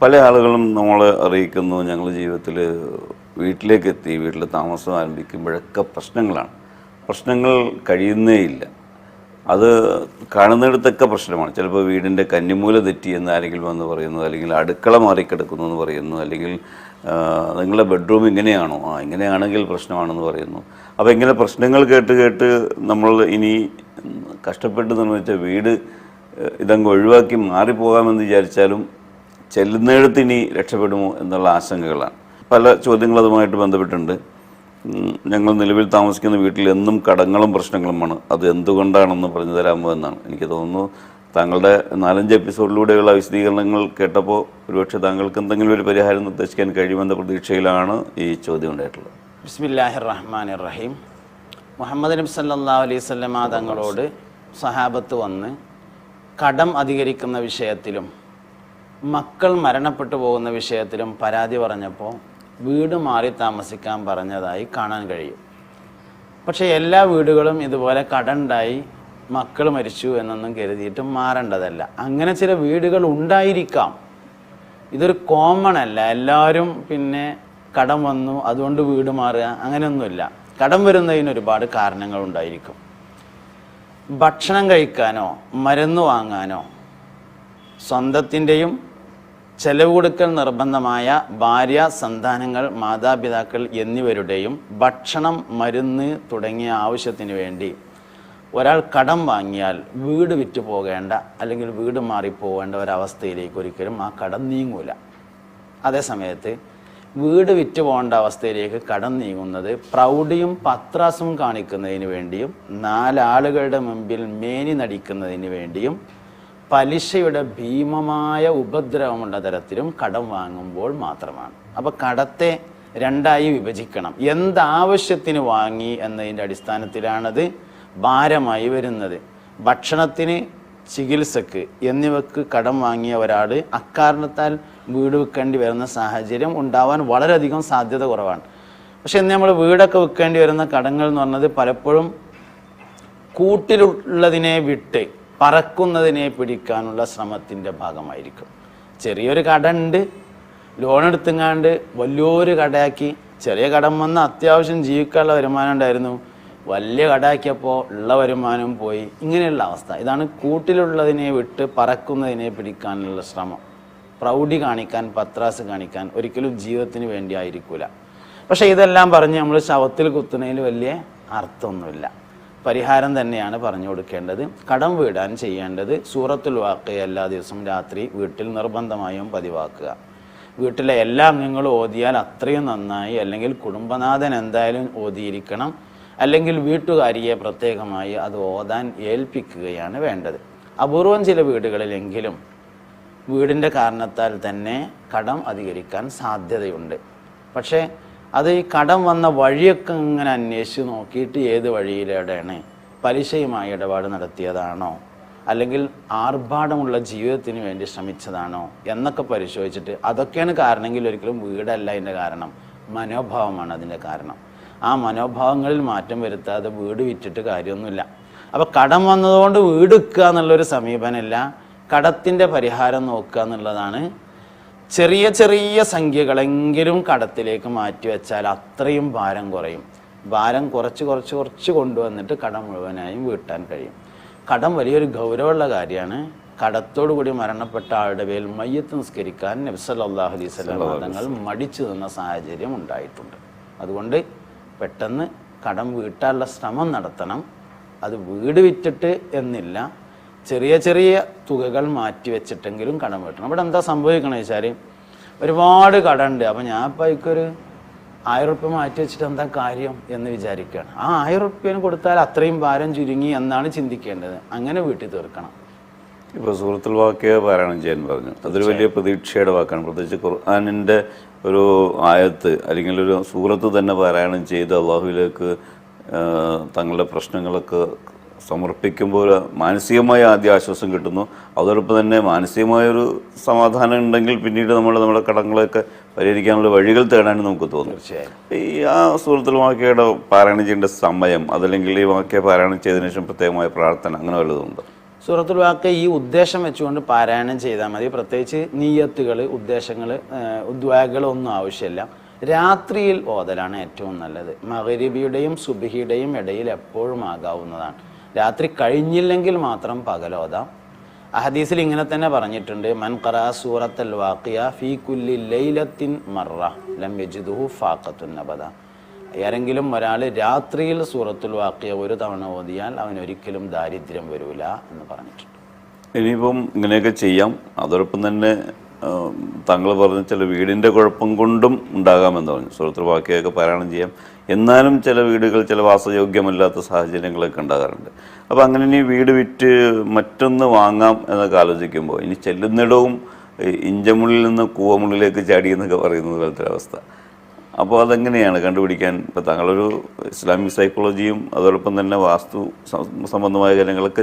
പല ആളുകളും നമ്മളെ അറിയിക്കുന്നു. ഞങ്ങൾ ജീവിതത്തിൽ വീട്ടിലേക്ക് എത്തി വീട്ടിൽ താമസം ആരംഭിക്കുമ്പോഴൊക്കെ പ്രശ്നങ്ങളാണ്. പ്രശ്നങ്ങൾ കഴിയുന്നേ ഇല്ല അത് കാണുന്നിടത്തൊക്കെ പ്രശ്നമാണ്. ചിലപ്പോൾ വീടിന്റെ കന്നിമൂല തെറ്റി എന്ന് ആരെങ്കിലും വന്ന് പറയുന്നു അല്ലെങ്കിൽ അടുക്കള മാറിക്കിടക്കുന്നു എന്ന് പറയുന്നു അല്ലെങ്കിൽ നിങ്ങളുടെ ബെഡ്റൂം ഇങ്ങനെയാണോ? ആ ഇങ്ങനെയാണെങ്കിൽ പ്രശ്നമാണെന്ന് പറയുന്നു. അപ്പോൾ ഇങ്ങനെ പ്രശ്നങ്ങൾ കേട്ട് കേട്ട് നമ്മൾ ഇനി കഷ്ടപ്പെട്ട് നിർമ്മിച്ച വീട് ഇതങ്ങ് ഒഴിവാക്കി മാറിപ്പോകാമെന്ന് വിചാരിച്ചാലും ചെല്ലുന്നിടത്ത് ഇനി രക്ഷപ്പെടുമോ എന്നുള്ള ആശങ്കകളാണ്. പല ചോദ്യങ്ങൾ അതുമായിട്ട് ബന്ധപ്പെട്ടുണ്ട് ഞങ്ങൾ നിലവിൽ താമസിക്കുന്ന വീട്ടിൽ എന്നും കടങ്ങളും പ്രശ്നങ്ങളുമാണ്. അത് എന്തുകൊണ്ടാണെന്ന് പറഞ്ഞു തരാമോ എന്നാണ് എനിക്ക് തോന്നുന്നു. താങ്കളുടെ നാലഞ്ച് എപ്പിസോഡിലൂടെയുള്ള വിശദീകരണങ്ങൾ കേട്ടപ്പോൾ ഒരുപക്ഷെ താങ്കൾക്ക് എന്തെങ്കിലും ഒരു പരിഹാരം നിർദ്ദേശിക്കാൻ കഴിയുമെന്ന പ്രതീക്ഷയിലാണ് ഈ ചോദ്യം ഉണ്ടായിട്ടുള്ളത്. ബിസ്മില്ലാഹിർ റഹ്മാൻ റഹീം മുഹമ്മദ് നബി സല്ലാ അലൈഹി സ്വല്ലമ തങ്ങളോട് സഹാബത്ത് വന്ന് കടം അധികരിക്കുന്ന വിഷയത്തിലും മക്കൾ മരണപ്പെട്ടു പോകുന്ന വിഷയത്തിലും പരാതി പറഞ്ഞപ്പോൾ വീട് മാറി താമസിക്കാൻ പറഞ്ഞതായി കാണാൻ കഴിയും. പക്ഷേ എല്ലാ വീടുകളും ഇതുപോലെ കടണ്ടായി മക്കൾ മരിച്ചു എന്നൊന്നും കരുതിയിട്ട് മാറേണ്ടതല്ല. അങ്ങനെ ചില വീടുകൾ ഉണ്ടായിരിക്കാം. ഇതൊരു കോമൺ അല്ല. എല്ലാവരും പിന്നെ കടം വന്നു അതുകൊണ്ട് വീട് മാറുക അങ്ങനെയൊന്നുമില്ല. കടം വരുന്നതിന് ഒരുപാട് കാരണങ്ങൾ ഉണ്ടായിരിക്കും. ഭക്ഷണം കഴിക്കാനോ മരുന്ന് വാങ്ങാനോ സ്വന്തത്തിന്റെയും ചെലവ് കൊടുക്കൽ നിർബന്ധമായ ഭാര്യ സന്താനങ്ങൾ മാതാപിതാക്കൾ എന്നിവരുടെയും ഭക്ഷണം മരുന്ന് തുടങ്ങിയ ആവശ്യത്തിന് വേണ്ടി ഒരാൾ കടം വാങ്ങിയാൽ വീട് വിറ്റ് പോകേണ്ട അല്ലെങ്കിൽ വീട് മാറിപ്പോകേണ്ട ഒരവസ്ഥയിലേക്ക് ഒരിക്കലും ആ കടം നീങ്ങൂല. അതേസമയത്ത് വീട് വിറ്റ് പോകേണ്ട അവസ്ഥയിലേക്ക് കടം നീങ്ങുന്നത് പ്രൗഢിയും പത്രാസും കാണിക്കുന്നതിന് വേണ്ടിയും നാലാളുകളുടെ മുമ്പിൽ മേനി നടിക്കുന്നതിന് വേണ്ടിയും പലിശയുടെ ഭീമമായ ഉപദ്രവമുള്ള തരത്തിലും കടം വാങ്ങുമ്പോൾ മാത്രമാണ്. അപ്പോൾ കടത്തെ രണ്ടായി വിഭജിക്കണം. എന്താവശ്യത്തിന് വാങ്ങി എന്നതിന്റെ അടിസ്ഥാനത്തിലാണത് ഭാരമായി വരുന്നത്. ഭക്ഷണത്തിന് ചികിത്സക്ക് എന്നിവക്ക് കടം വാങ്ങിയ ഒരാൾ അക്കാരണത്താൽ വീട് വിൽക്കേണ്ടി വരുന്ന സാഹചര്യം ഉണ്ടാവാൻ വളരെയധികം സാധ്യത കുറവാണ്. പക്ഷെ ഇന്ന് നമ്മൾ വീടൊക്കെ വിൽക്കേണ്ടി വരുന്ന കടങ്ങൾ എന്ന് പറഞ്ഞത് പലപ്പോഴും കൂട്ടിലുള്ളതിനെ വിട്ട് പറക്കുന്നതിനെ പിടിക്കാനുള്ള ശ്രമത്തിന്റെ ഭാഗമായിരിക്കും. ചെറിയൊരു കട ഉണ്ട് ലോൺ എടുത്തുങ്ങാണ്ട് വലിയൊരു കടയാക്കി ചെറിയ കടം വന്ന അത്യാവശ്യം ജീവിക്കാനുള്ള വരുമാനം ഉണ്ടായിരുന്നു. വലിയ കടയാക്കിയപ്പോൾ ഉള്ള വരുമാനം പോയി. ഇങ്ങനെയുള്ള അവസ്ഥ. ഇതാണ് കൂട്ടിലുള്ളതിനെ വിട്ട് പറക്കുന്നതിനെ പിടിക്കാനുള്ള ശ്രമം. പ്രൗഢി കാണിക്കാൻ പത്രാസ് കാണിക്കാൻ ഒരിക്കലും ജീവിതത്തിന് വേണ്ടി ആയിരിക്കൂല. പക്ഷേ ഇതെല്ലാം പറഞ്ഞ് നമ്മൾ ശവത്തിൽ കുത്തുന്നതിൽ വലിയ അർത്ഥമൊന്നുമില്ല. പരിഹാരം തന്നെയാണ് പറഞ്ഞു കൊടുക്കേണ്ടത്. കടം വീടാൻ ചെയ്യേണ്ടത് സൂറത്തുൽ വാക്ക് എല്ലാ ദിവസവും രാത്രി വീട്ടിൽ നിർബന്ധമായും പതിവാക്കുക. വീട്ടിലെ എല്ലാ അംഗങ്ങളും ഓതിയാൽ അത്രയും നന്നായി അല്ലെങ്കിൽ കുടുംബനാഥൻ എന്തായാലും ഓതിയിരിക്കണം. അല്ലെങ്കിൽ വീട്ടുകാരിയെ പ്രത്യേകമായി അത് ഓതാൻ ഏൽപ്പിക്കുകയാണ് വേണ്ടത്. അപൂർവം ചില വീടുകളിലെങ്കിലും വീടിന്റെ കാരണത്താൽ തന്നെ കടം അധികരിക്കാൻ സാധ്യതയുണ്ട്. പക്ഷേ അത് ഈ കടം വന്ന വഴിയൊക്കെ ഇങ്ങനെ അന്വേഷിച്ച് നോക്കിയിട്ട് ഏത് വഴിയിലൂടെയാണ് പലിശയുമായി ഇടപാട് നടത്തിയതാണോ? അല്ലെങ്കിൽ ആർഭാടമുള്ള ജീവിതത്തിന് വേണ്ടി ശ്രമിച്ചതാണോ? എന്നൊക്കെ പരിശോധിച്ചിട്ട് അതൊക്കെയാണ് കാരണമെങ്കിൽ ഒരിക്കലും വീടല്ല അതിന്റെ കാരണം. മനോഭാവമാണ് അതിന്റെ കാരണം. ആ മനോഭാവങ്ങളിൽ മാറ്റം വരുത്താതെ വീട് വിറ്റിട്ട് കാര്യമൊന്നുമില്ല. അപ്പോൾ കടം വന്നതുകൊണ്ട് വീട് വിൽക്കുക എന്നുള്ളൊരു സമീപനമല്ല. കടത്തിന്റെ പരിഹാരം നോക്കുക എന്നുള്ളതാണ് ചെറിയ ചെറിയ സംഖ്യകളെങ്കിലും കടത്തിലേക്ക് മാറ്റിവെച്ചാൽ അത്രയും ഭാരം കുറയും. ഭാരം കുറച്ച് കുറച്ച് കുറച്ച് കൊണ്ടുവന്നിട്ട് കടം മുഴുവനായും വീട്ടാൻ കഴിയും. കടം വലിയൊരു ഗൗരവമുള്ള കാര്യമാണ്. കടത്തോടുകൂടി മരണപ്പെട്ട ആളുടെ പേരിൽ മയ്യത്ത് നിസ്കരിക്കാൻ നബ്സല്ലാഹു അലൈഹി സ്വലം തങ്ങൾ മടിച്ചു നിന്ന സാഹചര്യം ഉണ്ടായിട്ടുണ്ട്. അതുകൊണ്ട് പെട്ടെന്ന് കടം വീട്ടാനുള്ള ശ്രമം നടത്തണം. അത് വീട് വിറ്റിട്ട് എന്നില്ല. ചെറിയ ചെറിയ തുകകൾ മാറ്റി വെച്ചിട്ടെങ്കിലും കടം വീട്ടണം. ഇവിടെ എന്താ സംഭവിക്കണമെന്ന് വെച്ചാൽ ഒരുപാട് കടമുണ്ട് അപ്പം ഞാൻ ഇപ്പം അതിക്കൊരു ആയിരം റുപ്യ മാറ്റി വെച്ചിട്ട് എന്താ കാര്യം എന്ന് വിചാരിക്കുകയാണ് ആ ആയിരം റുപ്യന് കൊടുത്താൽ അത്രയും ഭാരം ചുരുങ്ങി എന്നാണ് ചിന്തിക്കേണ്ടത്. അങ്ങനെ വീട്ടിൽ തീർക്കണം. ഇപ്പോൾ സൂറത്തുൽ വാക്കിയ പാരായണം ചെയ്യാൻ പറഞ്ഞു. അതൊരു വലിയ പ്രതീക്ഷയുടെ വാക്കാണ്. പ്രത്യേകിച്ച് ഖുർആാനിന്റെ ഒരു ആയത്ത് അല്ലെങ്കിൽ ഒരു സൂറത്ത് തന്നെ പാരായണം ചെയ്ത് അള്ളാഹുവിലേക്ക് തങ്ങളുടെ പ്രശ്നങ്ങളൊക്കെ സമർപ്പിക്കുമ്പോൾ മാനസികമായ ആദ്യ ആശ്വാസം കിട്ടുന്നു. അതോടൊപ്പം തന്നെ മാനസികമായൊരു സമാധാനം ഉണ്ടെങ്കിൽ പിന്നീട് നമ്മൾ നമ്മുടെ കടങ്ങളൊക്കെ പരിഹരിക്കാനുള്ള വഴികൾ തേടാനും നമുക്ക് തോന്നും. തീർച്ചയായും. ഈ ആ സൂറത്തുൽ വാക്യയുടെ പാരായണം ചെയ്യേണ്ട സമയം അതല്ലെങ്കിൽ ഈ വാക്യ പാരായണം ചെയ്തതിനു ശേഷം പ്രത്യേകമായ പ്രാർത്ഥന അങ്ങനെ വല്ലതും ഉണ്ടോ സൂറത്തുൽ വാക്ക ഈ ഉദ്ദേശം വെച്ചുകൊണ്ട് പാരായണം ചെയ്താൽ മതി. പ്രത്യേകിച്ച് നീയത്തുകൾ ഉദ്ദേശങ്ങൾ ഒന്നും ആവശ്യമില്ല. രാത്രിയിൽ ഓതലാണ് ഏറ്റവും നല്ലത്. മകരിബിയുടെയും സുബിഹിയുടെയും ഇടയിൽ എപ്പോഴും ആകാവുന്നതാണ്. രാത്രി കഴിഞ്ഞില്ലെങ്കിൽ മാത്രം പകലോതാം അഹദീസിൽ ഇങ്ങനെ തന്നെ പറഞ്ഞിട്ടുണ്ട് മൻ സൂറത്തൽ വാക്കിയ ഫീ കുല്ലി ലൈലത്തിൻ മറ ലം യജിദുഹു നബദ ആരെങ്കിലും ഒരാൾ രാത്രിയിൽ സൂറത്തുൽ വാക്കിയ ഒരു തവണ ഓതിയാൽ അവൻ ഒരിക്കലും ദാരിദ്ര്യം വരൂല എന്ന് പറഞ്ഞിട്ടുണ്ട്. ഇനിയിപ്പം ഇങ്ങനെയൊക്കെ ചെയ്യാം. അതോടൊപ്പം തന്നെ താങ്കൾ പറഞ്ഞ ചില വീടിന്റെ കുഴപ്പം കൊണ്ടും ഉണ്ടാകാമെന്ന് പറഞ്ഞു. സ്വതന്ത്ര വാക്യമൊക്കെ പാരായണം ചെയ്യാം. എന്നാലും ചില വീടുകൾ ചില വാസയോഗ്യമല്ലാത്ത സാഹചര്യങ്ങളൊക്കെ ഉണ്ടാകാറുണ്ട്. അപ്പോൾ അങ്ങനെ ഇനി വീട് വിറ്റ് മറ്റൊന്ന് വാങ്ങാം എന്നൊക്കെ ആലോചിക്കുമ്പോൾ ഇനി ചെല്ലുന്നിടവും ഇഞ്ചമുള്ളിൽ നിന്ന് കൂവമുള്ളിലേക്ക് ചാടി എന്നൊക്കെ പറയുന്നത് പോലത്തെ അവസ്ഥ. അപ്പോൾ അതെങ്ങനെയാണ് കണ്ടുപിടിക്കാൻ ഇപ്പോൾ താങ്കളൊരു ഇസ്ലാമിക് സൈക്കോളജിയും അതോടൊപ്പം തന്നെ വാസ്തു സംബന്ധമായ കാര്യങ്ങളൊക്കെ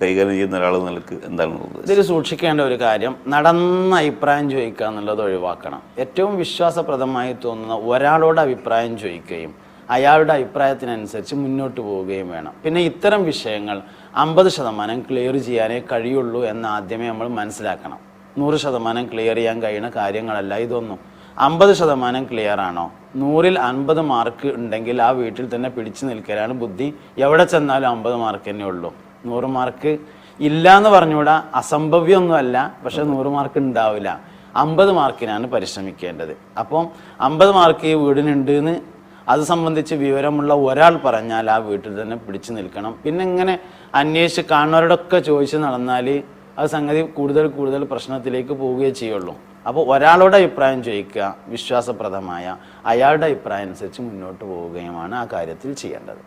കൈകാര്യം ചെയ്യുന്ന ഒരാൾ നിലയ്ക്ക് എന്താണ് ഇതിൽ സൂക്ഷിക്കേണ്ട ഒരു കാര്യം നടന്ന അഭിപ്രായം ചോദിക്കുക എന്നുള്ളത് ഒഴിവാക്കണം. ഏറ്റവും വിശ്വാസപ്രദമായി തോന്നുന്ന ഒരാളോട് അഭിപ്രായം ചോദിക്കുകയും അയാളുടെ അഭിപ്രായത്തിനനുസരിച്ച് മുന്നോട്ട് പോവുകയും വേണം. പിന്നെ ഇത്തരം വിഷയങ്ങൾ അമ്പത് ശതമാനം ക്ലിയർ ചെയ്യാനേ കഴിയുള്ളൂ എന്ന് ആദ്യമേ നമ്മൾ മനസ്സിലാക്കണം. നൂറ് ശതമാനം ക്ലിയർ ചെയ്യാൻ കഴിയുന്ന കാര്യങ്ങളല്ല ഇതൊന്നും. അമ്പത് ശതമാനം ക്ലിയർ ആണോ? നൂറിൽ അൻപത് മാർക്ക് ഉണ്ടെങ്കിൽ ആ വീട്ടിൽ തന്നെ പിടിച്ചു നിൽക്കലാണ് ബുദ്ധി. എവിടെ ചെന്നാലും അമ്പത് മാർക്ക് തന്നെ ഉള്ളൂ. നൂറ് മാർക്ക് ഇല്ല എന്ന് പറഞ്ഞുകൂടാ. അസംഭവ്യമൊന്നുമല്ല. പക്ഷെ നൂറ് മാർക്ക് ഉണ്ടാവില്ല. അമ്പത് മാർക്കിനാണ് പരിശ്രമിക്കേണ്ടത്. അപ്പം അമ്പത് മാർക്ക് ഈ വീടിനുണ്ട് എന്ന് അത് സംബന്ധിച്ച് വിവരമുള്ള ഒരാൾ പറഞ്ഞാൽ ആ വീട്ടിൽ തന്നെ പിടിച്ചു നിൽക്കണം. പിന്നെ ഇങ്ങനെ അന്വേഷിച്ച് കാണുന്നവരോടൊക്കെ ചോദിച്ച് നടന്നാൽ അത് സംഗതി കൂടുതൽ കൂടുതൽ പ്രശ്നത്തിലേക്ക് പോവുകയേ ചെയ്യുള്ളൂ. അപ്പോൾ ഒരാളുടെ അഭിപ്രായം ചോദിക്കുക വിശ്വാസപ്രദമായ അയാളുടെ അഭിപ്രായം അനുസരിച്ച് മുന്നോട്ട് പോവുകയുമാണ് ആ കാര്യത്തിൽ ചെയ്യേണ്ടത്.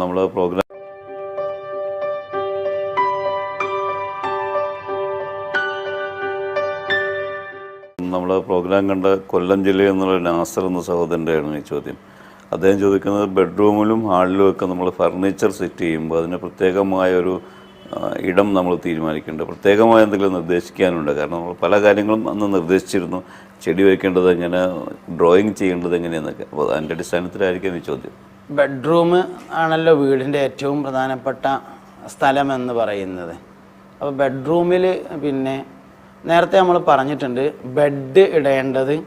നമ്മൾ പ്രോഗ്രാം നമ്മൾ പ്രോഗ്രാം കണ്ട കൊല്ലം ജില്ലയിൽ നിന്നുള്ള നാസർ എന്ന സഹോദരന്റെയാണ് ഈ ചോദ്യം. അദ്ദേഹം ചോദിക്കുന്നത് ബെഡ്റൂമിലും ഹാളിലും ഒക്കെ നമ്മൾ ഫർണിച്ചർ സെറ്റ് ചെയ്യുമ്പോൾ അതിന് പ്രത്യേകമായ ഒരു ഇടം നമ്മൾ തീരുമാനിക്കേണ്ടത് പ്രത്യേകമായ എന്തെങ്കിലും നിർദ്ദേശിക്കാനുണ്ട്. കാരണം നമ്മൾ പല കാര്യങ്ങളും അന്ന് നിർദ്ദേശിച്ചിരുന്നു. ചെടി വയ്ക്കേണ്ടത് എങ്ങനെ ഡ്രോയിങ് ചെയ്യേണ്ടത് എങ്ങനെയെന്നൊക്കെ. അപ്പോൾ അതിന്റെ അടിസ്ഥാനത്തിലായിരിക്കും ഈ ചോദ്യം. ബെഡ്റൂം ആണല്ലോ വീടിന്റെ ഏറ്റവും പ്രധാനപ്പെട്ട സ്ഥലം എന്ന് പറയുന്നത്. അപ്പോൾ ബെഡ്റൂമിൽ പിന്നെ നേരത്തെ നമ്മൾ പറഞ്ഞിട്ടുണ്ട് ബെഡ് ഇടേണ്ടത്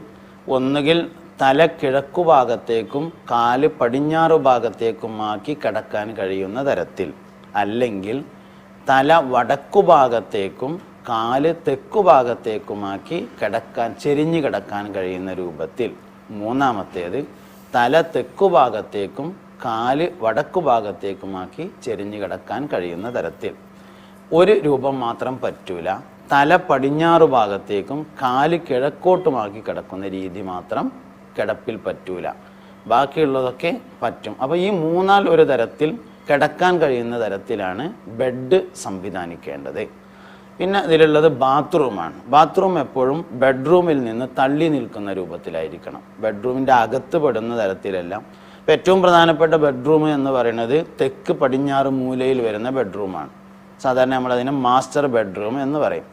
ഒന്നുകിൽ തല കിഴക്കു ഭാഗത്തേക്കും കാൽ ഭാഗത്തേക്കും ഭാഗത്തേക്കുമാക്കി കിടക്കാൻ കഴിയുന്ന തരത്തിൽ. അല്ലെങ്കിൽ തല വടക്കു ഭാഗത്തേക്കും കാൽ തെക്കു ഭാഗത്തേക്കുമാക്കി കിടക്കാൻ ചെരിഞ്ഞു കിടക്കാൻ കഴിയുന്ന രൂപത്തിൽ. മൂന്നാമത്തേത് തല തെക്കു ഭാഗത്തേക്കും കാൽ വടക്കു ഭാഗത്തേക്കുമാക്കി ചെരിഞ്ഞു കിടക്കാൻ കഴിയുന്ന തരത്തിൽ. ഒരു രൂപം മാത്രം പറ്റൂല. തല പടിഞ്ഞാറു ഭാഗത്തേക്കും കാൽ കിഴക്കോട്ടുമാക്കി കിടക്കുന്ന രീതി മാത്രം കിടപ്പിൽ പറ്റൂല. ബാക്കിയുള്ളതൊക്കെ പറ്റും. അപ്പോൾ ഈ മൂന്നാൽ ഒരു തരത്തിൽ കിടക്കാൻ കഴിയുന്ന തരത്തിലാണ് ബെഡ് സംവിധാനിക്കേണ്ടത്. പിന്നെ ഇതിലുള്ളത് ബാത്റൂമാണ്. ബാത്റൂം എപ്പോഴും ബെഡ്റൂമിൽ നിന്ന് തള്ളി നിൽക്കുന്ന രൂപത്തിലായിരിക്കണം. ബെഡ്റൂമിന്റെ അകത്ത് പെടുന്ന തരത്തിലെല്ലാം ഇപ്പം ഏറ്റവും പ്രധാനപ്പെട്ട ബെഡ്റൂം എന്ന് പറയുന്നത് തെക്ക് പടിഞ്ഞാറ് മൂലയിൽ വരുന്ന ബെഡ്റൂമാണ്. സാധാരണ നമ്മളതിനെ മാസ്റ്റർ ബെഡ്റൂം എന്ന് പറയും.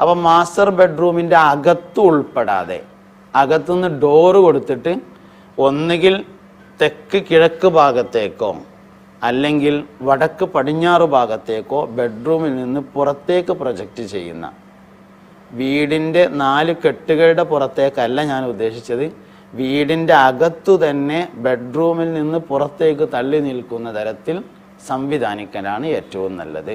അപ്പോൾ മാസ്റ്റർ ബെഡ്റൂമിന്റെ അകത്ത് ഉൾപ്പെടാതെ അകത്തുനിന്ന് ഡോറ് കൊടുത്തിട്ട് ഒന്നുകിൽ തെക്ക് കിഴക്ക് ഭാഗത്തേക്കോ അല്ലെങ്കിൽ വടക്ക് പടിഞ്ഞാറ് ഭാഗത്തേക്കോ ബെഡ്റൂമിൽ നിന്ന് പുറത്തേക്ക് പ്രൊജക്റ്റ് ചെയ്യുന്ന വീടിന്റെ നാല് കെട്ടുകളുടെ പുറത്തേക്കല്ല ഞാൻ ഉദ്ദേശിച്ചത്. വീടിന്റെ അകത്തു തന്നെ ബെഡ്റൂമിൽ നിന്ന് പുറത്തേക്ക് തള്ളി നിൽക്കുന്ന തരത്തിൽ സംവിധാനിക്കലാണ് ഏറ്റവും നല്ലത്.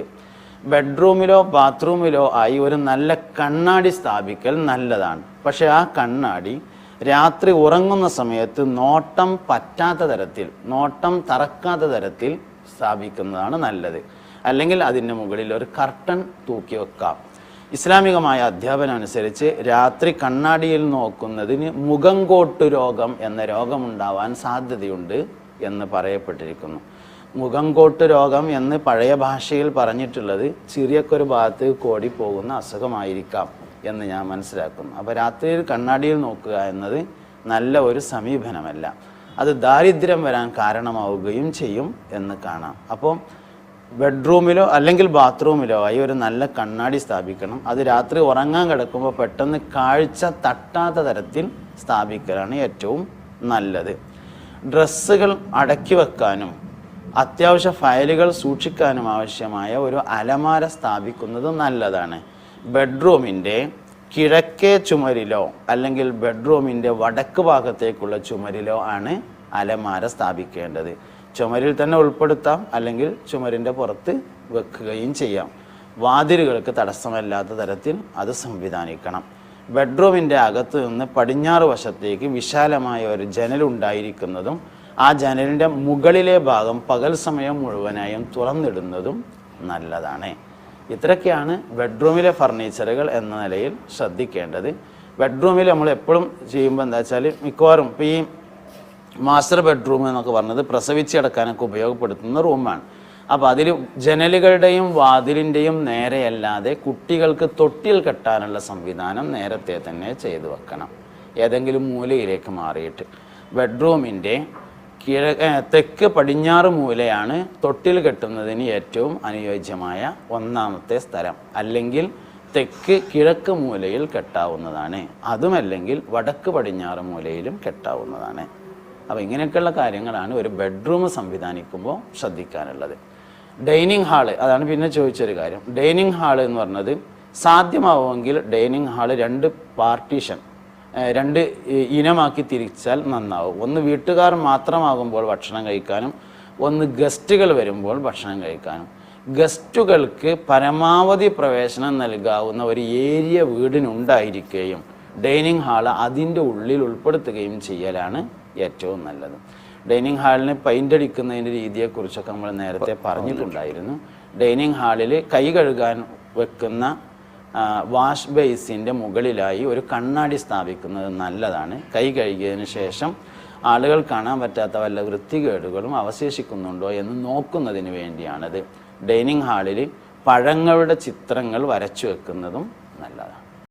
ബെഡ്റൂമിലോ ബാത്റൂമിലോ ആയി ഒരു നല്ല കണ്ണാടി സ്ഥാപിക്കൽ നല്ലതാണ്. പക്ഷെ ആ കണ്ണാടി രാത്രി ഉറങ്ങുന്ന സമയത്ത് നോട്ടം പറ്റാത്ത തരത്തിൽ നോട്ടം തറക്കാത്ത തരത്തിൽ സ്ഥാപിക്കുന്നതാണ് നല്ലത്. അല്ലെങ്കിൽ അതിന്റെ മുകളിൽ ഒരു കർട്ടൻ തൂക്കി വെക്കാം. ഇസ്ലാമികമായ അധ്യാപനം അനുസരിച്ച് രാത്രി കണ്ണാടിയിൽ നോക്കുന്നതിന് മുഖംകോട്ട് രോഗം എന്ന രോഗമുണ്ടാവാൻ സാധ്യതയുണ്ട് എന്ന് പറയപ്പെട്ടിരിക്കുന്നു. മുഖംകോട്ട് രോഗം എന്ന് പഴയ ഭാഷയിൽ പറഞ്ഞിട്ടുള്ളത് ചെറിയക്കൊരു ഭാഗത്ത് കോടി പോകുന്ന അസുഖമായിരിക്കാം എന്ന് ഞാൻ മനസ്സിലാക്കുന്നു. അപ്പോൾ രാത്രിയിൽ കണ്ണാടിയിൽ നോക്കുക എന്നത് നല്ല ഒരു സമീപനമല്ല. അത് ദാരിദ്ര്യം വരാൻ കാരണമാവുകയും ചെയ്യും എന്ന് കാണാം. അപ്പോൾ ബെഡ്റൂമിലോ അല്ലെങ്കിൽ ബാത്റൂമിലോ ആയി ഒരു നല്ല കണ്ണാടി സ്ഥാപിക്കണം. അത് രാത്രി ഉറങ്ങാൻ കിടക്കുമ്പോൾ പെട്ടെന്ന് കാഴ്ച തട്ടാത്ത തരത്തിൽ സ്ഥാപിക്കലാണ് ഏറ്റവും നല്ലത്. ഡ്രസ്സുകൾ അടക്കി വെക്കാനും അത്യാവശ്യ ഫയലുകൾ സൂക്ഷിക്കാനും ആവശ്യമായ ഒരു അലമാര സ്ഥാപിക്കുന്നത് നല്ലതാണ്. ബെഡ്റൂമിന്റെ കിഴക്കേ ചുമരിലോ അല്ലെങ്കിൽ ബെഡ്റൂമിന്റെ വടക്ക് ഭാഗത്തേക്കുള്ള ചുമരിലോ ആണ് അലമാര സ്ഥാപിക്കേണ്ടത്. ചുമരിൽ തന്നെ ഉൾപ്പെടുത്താം അല്ലെങ്കിൽ ചുമരിന്റെ പുറത്ത് വെക്കുകയും ചെയ്യാം. വാതിലുകൾക്ക് തടസ്സമല്ലാത്ത തരത്തിൽ അത് സംവിധാനിക്കണം. ബെഡ്റൂമിന്റെ അകത്ത് നിന്ന് പടിഞ്ഞാറ് വശത്തേക്ക് വിശാലമായ ഒരു ജനൽ ഉണ്ടായിരിക്കുന്നതും ആ ജനലിന്റെ മുകളിലെ ഭാഗം പകൽ സമയം മുഴുവനായും തുറന്നിടുന്നതും നല്ലതാണ്. ഇത്രയൊക്കെയാണ് ബെഡ്റൂമിലെ ഫർണിച്ചറുകൾ എന്ന നിലയിൽ ശ്രദ്ധിക്കേണ്ടത്. ബെഡ്റൂമിൽ നമ്മൾ എപ്പോഴും ചെയ്യുമ്പോൾ എന്താ വെച്ചാൽ മിക്കവാറും ഇപ്പോൾ ഈ മാസ്റ്റർ ബെഡ്റൂം എന്നൊക്കെ പറഞ്ഞത് പ്രസവിച്ച് കിടക്കാനൊക്കെ ഉപയോഗപ്പെടുത്തുന്ന റൂമാണ് അപ്പോൾ അതിൽ ജനലുകളുടെയും വാതിലിന്റെയും നേരെയല്ലാതെ കുട്ടികൾക്ക് തൊട്ടിൽ കെട്ടാനുള്ള സംവിധാനം നേരത്തെ തന്നെ ചെയ്തു വെക്കണം. ഏതെങ്കിലും മൂലയിലേക്ക് മാറിയിട്ട്. ബെഡ്റൂമിന്റെ കിഴ തെക്ക് പടിഞ്ഞാറ് മൂലയാണ് തൊട്ടിൽ കെട്ടുന്നതിന് ഏറ്റവും അനുയോജ്യമായ ഒന്നാമത്തെ സ്ഥലം. അല്ലെങ്കിൽ തെക്ക് കിഴക്ക് മൂലയിൽ കെട്ടാവുന്നതാണ്. അതുമല്ലെങ്കിൽ വടക്ക് പടിഞ്ഞാറ് മൂലയിലും കെട്ടാവുന്നതാണ്. അപ്പോൾ ഇങ്ങനെയൊക്കെയുള്ള കാര്യങ്ങളാണ് ഒരു ബെഡ്റൂം സംവിധാനിക്കുമ്പോൾ ശ്രദ്ധിക്കാനുള്ളത്. ഡൈനിങ് ഹാൾ അതാണ് പിന്നെ ചോദിച്ചൊരു കാര്യം. ഡൈനിങ് ഹാൾ എന്ന് പറഞ്ഞത് സാധ്യമാവുമെങ്കിൽ ഡൈനിങ് ഹാൾ രണ്ട് പാർട്ടീഷൻ രണ്ട് ഇനമാക്കി തിരിച്ചാൽ നന്നാവും. ഒന്ന് വീട്ടുകാർ മാത്രമാകുമ്പോൾ ഭക്ഷണം കഴിക്കാനും ഒന്ന് ഗസ്റ്റുകൾ വരുമ്പോൾ ഭക്ഷണം കഴിക്കാനും. ഗസ്റ്റുകൾക്ക് പരമാവധി പ്രവേശനം നൽകാവുന്ന ഒരു ഏരിയ വീടിനുണ്ടായിരിക്കുകയും ഡൈനിങ് ഹാൾ അതിന്റെ ഉള്ളിൽ ഉൾപ്പെടുത്തുകയും ചെയ്യലാണ് ഏറ്റവും നല്ലത്. ഡൈനിങ് ഹാളിന് പെയിന്റ് അടിക്കുന്നതിന്റെ രീതിയെക്കുറിച്ചൊക്കെ നമ്മൾ നേരത്തെ പറഞ്ഞിട്ടുണ്ടായിരുന്നു. ഡൈനിങ് ഹാളിൽ കൈ കഴുകാൻ വെക്കുന്ന വാഷ് ബേസിന്റെ മുകളിലായി ഒരു കണ്ണാടി സ്ഥാപിക്കുന്നത് നല്ലതാണ്. കൈ കഴുകിയതിന് ശേഷം ആളുകൾ കാണാൻ പറ്റാത്ത വല്ല വൃത്തികേടുകളും അവശേഷിക്കുന്നുണ്ടോ എന്ന് നോക്കുന്നതിന് വേണ്ടിയാണത്. ഡൈനിങ് ഹാളിൽ പഴങ്ങളുടെ ചിത്രങ്ങൾ വരച്ചു വെക്കുന്നതും നല്ലതാണ്.